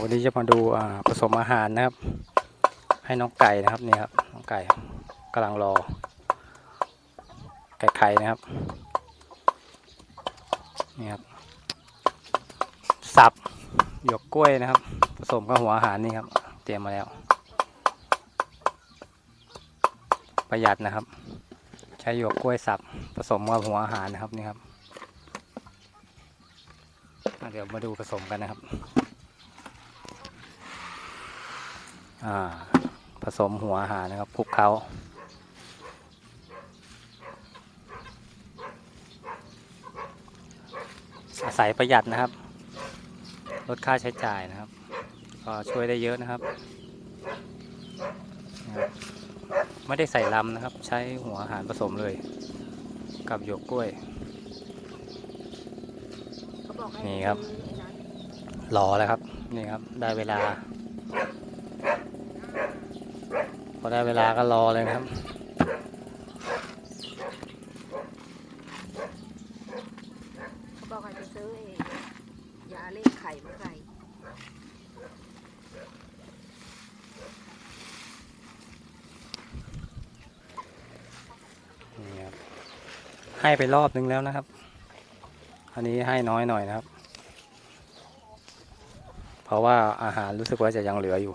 วันนี้จะมาดูผสมอาหารนะครับ ให้น้องไก่นะครับนี่ครับน้องไก่กำลังรอ ไก่ไข่นะครับนี่ครับสับหยวกกล้วยนะครับ ผสมกับหัวอาหารนี่ครับ เตรียมมาแล้ว ประหยัดนะครับ ใช้หยวกกล้วยสับผสมกับหัวอาหารนะครับนี่ครับเดี๋ยวมาดูผสมกันนะครับ อ่า ผสมหัวอาหารนะครับคลุกเคล้าอาศัยประหยัดนะครับ ลดค่าใช้จ่ายนะครับ ก็ช่วยได้เยอะนะครับนะครับไม่ได้ใส่ลำนะครับ ใช้หัวอาหารผสมเลย กับหยวกกล้วยเขาบอกให้นี่ครับซื้อไอ้นั้นรอแล้วครับ นี่ครับ ได้เวลา พอได้เวลาก็รอเลยนะครับ เขาบอกให้ไปซื้อไอ้ยาเล่งไข่มาใส่นี่ครับ ให้ไปรอบนึงแล้วนะครับ อันนี้ให้น้อยหน่อยนะครับ เพราะว่าอาหารรู้สึกว่าจะยังเหลืออยู่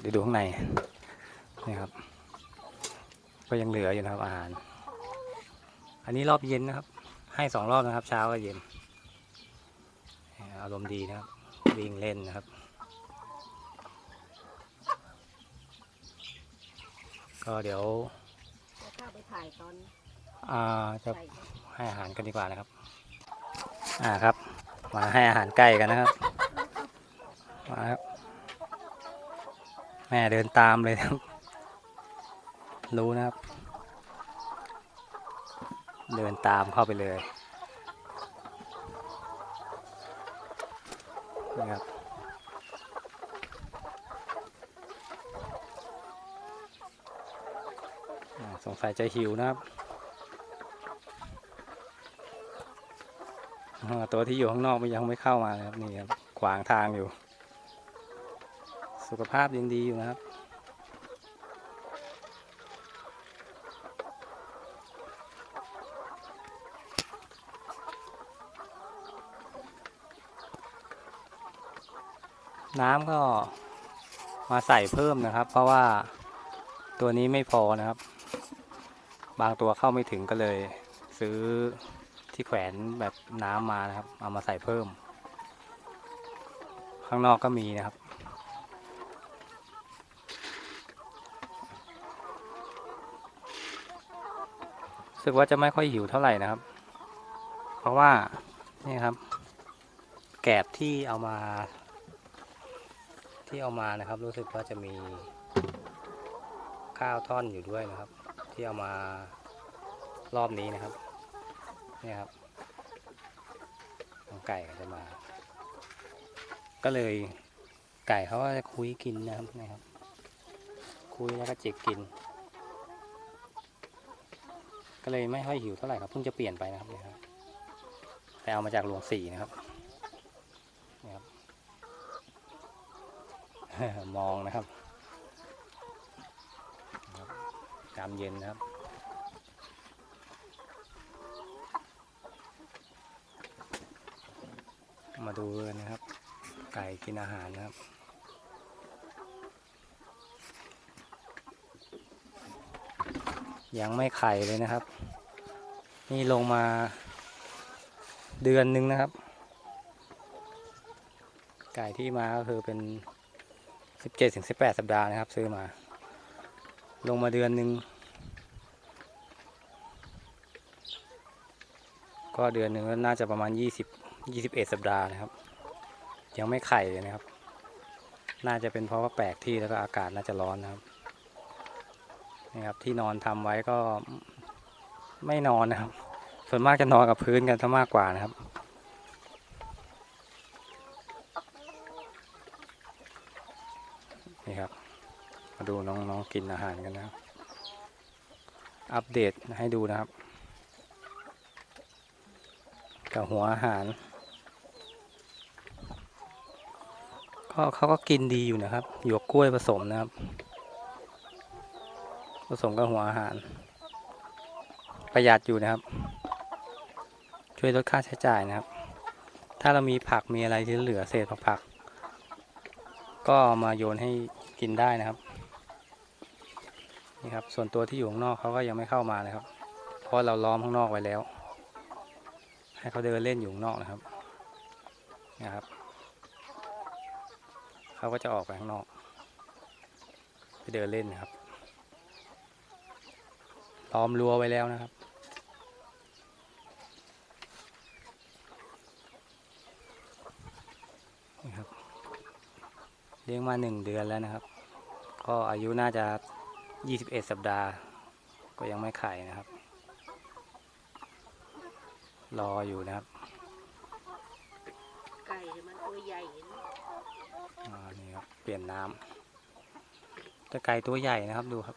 เดี๋ยวดูข้างในนี่ครับ ก็ยังเหลืออยู่นะครับอาหาร อันนี้รอบเย็นนะครับ ให้สองรอบนะครับ เช้ากับเย็น อารมณ์ดีนะครับ วิ่งเล่นนะครับ ก็เดี๋ยวแล้วถ้าไปถ่ายตอนอ่าจะใส่ให้อาหารกันดีกว่านะครับ อ่าครับ มาให้อาหารไก่กันนะครับ มาครับ แม่เดินตามเลยครับ รู้นะครับ เดินตามเข้าไปเลยนี่ครับสงสัยจะหิวนะครับ ตัวที่อยู่ข้างนอกมันยังไม่เข้ามาครับนี่ครับ ขวางทางอยู่ สุขภาพยังดีอยู่นะครับ น้ำก็มาใส่เพิ่มนะครับ เพราะว่าตัวนี้ไม่พอนะครับ บางตัวเข้าไม่ถึงก็เลย ซื้อที่แขวนแบบน้ำมานะครับ เอามาใส่เพิ่ม ข้างนอกก็มีนะครับ รู้สึกว่าจะไม่ค่อยหิวเท่าไหร่นะครับ เพราะว่านี่ครับ แกบที่เอามา ที่เอามานะครับ รู้สึกว่าจะมีข้าวท่อนอยู่ด้วยนะครับ ที่เอามารอบนี้นะครับนี่ครับน้องไก่ก็จะมา ก็เลยไก่เขาก็จะคุยกินนะครับนะครับ คุยแล้วก็จิกกิน เลยไม่ค่อยหิวเท่าไหร่ครับเพิ่งจะเปลี่ยนไปนะครับเนี่ยครับแต่เอามาจากหลวงสี่นะครับนี่ครับ มองนะครับนะครับยามเย็นนะครับมาดูกันนะครับ ไก่กินอาหารนะครับ ยังไม่ไข่เลยนะครับ นี่ลงมาเดือนหนึ่งนะครับ ไก่ที่มาก็คือเป็นสิบเจ็ดถึงสิบแปดสัปดาห์นะครับ ซื้อมา ลงมาเดือนหนึ่งก็เดือนหนึ่งก็น่าจะประมาณยี่สิบ21สัปดาห์นะครับ ยังไม่ไข่เลยนะครับ น่าจะเป็นเพราะว่าแปลกที่แล้วก็อากาศน่าจะร้อนนะครับ นี่ครับที่นอนทำไว้ก็ไม่นอนนะครับ ส่วนมากจะนอนกับพื้นกันซะมากกว่านะครับ นี่ครับ มาดูน้องๆกินอาหารกันนะครับ อัปเดตให้ดูนะครับ กับหัวอาหารก็เขาก็กินดีอยู่นะครับ หยวกกล้วยผสมนะครับ ผสมกับหัวอาหาร ประหยัดอยู่นะครับ ช่วยลดค่าใช้จ่ายนะครับ ถ้าเรามีผักมีอะไรที่เหลือเศษผัก ก็มาโยนให้กินได้นะครับนี่ครับ ส่วนตัวที่อยู่ข้างนอกเขาก็ยังไม่เข้ามานะครับ เพราะเราล้อมข้างนอกไว้แล้ว ให้เขาเดินเล่นอยู่ข้างนอกนะครับนะครับเขาก็จะออกไปข้างนอก ไปเดินเล่นนะครับ ล้อมรั้วไว้แล้วนะครับนี่ครับ เลี้ยงมาหนึ่งเดือนแล้วนะครับ ก็อายุน่าจะยี่สิบเอ็ดสัปดาห์ ก็ยังไม่ไข่นะครับ รออยู่นะครับ ไก่มันตัวใหญ่นะอ่านี่ครับ เปลี่ยนน้ำแต่ไก่ตัวใหญ่นะครับดูครับ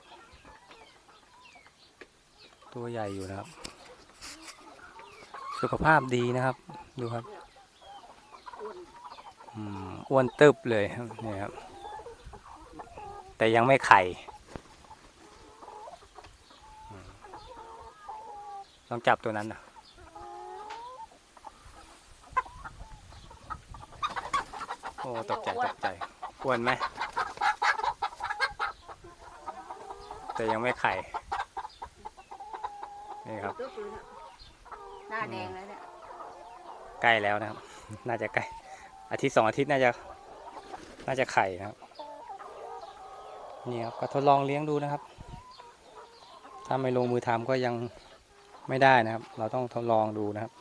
ตัวใหญ่อยู่นะครับ สุขภาพดีนะครับ ดูครับอ้วนอืมอ้วนตึบเลยนี่ครับ แต่ยังไม่ไข่ลองจับตัวนั้นนะโอ้ตกใจตกใจอ้วนไหมแต่ยังไม่ไข่ นี่ครับตึ๊บเลยนะหน้าแดงแล้วเนี่ยใกล้แล้วนะครับ น่าจะใกล้อาทิตย์สองอาทิตย์น่าจะ น่าจะไข่นะครับ นี่ครับก็ทดลองเลี้ยงดูนะครับ ถ้าไม่ลงมือทำก็ยังไม่ได้นะครับ เราต้องทดลองดูนะครับ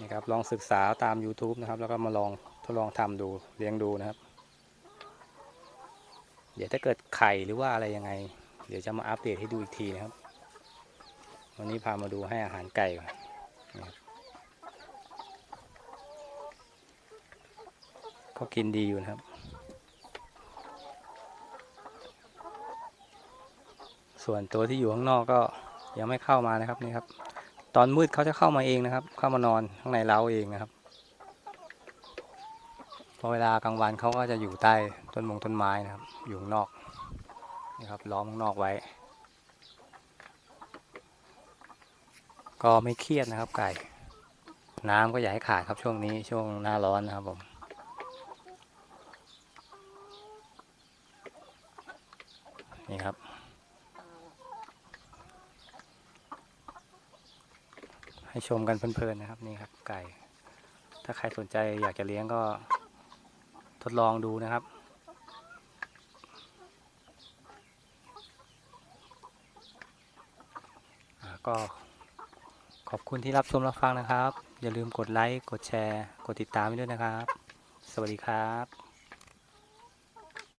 นี่ครับ ลองศึกษาตาม YouTube นะครับ แล้วก็มาลองทดลองทำดูเลี้ยงดูนะครับ เดี๋ยวถ้าเกิดไข่หรือว่าอะไรยังไง เดี๋ยวจะมาอัปเดตให้ดูอีกทีนะครับ วันนี้พามาดูให้อาหารไก่ก่อนก็กินดีอยู่นะครับ ส่วนตัวที่อยู่ข้างนอกก็ยังไม่เข้ามานะครับนี่ครับ ตอนมืดเขาจะเข้ามาเองนะครับ เข้ามานอนข้างในเล้าเองนะครับ พอเวลากลางวันเขาก็จะอยู่ใต้ต้นมงต้นไม้นะครับ อยู่นอกนี่ครับล้อมข้างนอกไว้ ก็ไม่เครียดนะครับ ไก่ น้ำก็อย่าให้ขาดครับช่วงนี้ช่วงหน้าร้อนนะครับผมนี่ครับให้ชมกันเพลินๆนะครับนี่ครับไก่ ถ้าใครสนใจอยากจะเลี้ยงก็ ทดลองดูนะครับ ก็ขอบคุณที่รับชมรับฟังนะครับ อย่าลืมกดไลค์ กดแชร์ กดติดตามด้วยนะครับ สวัสดีครับ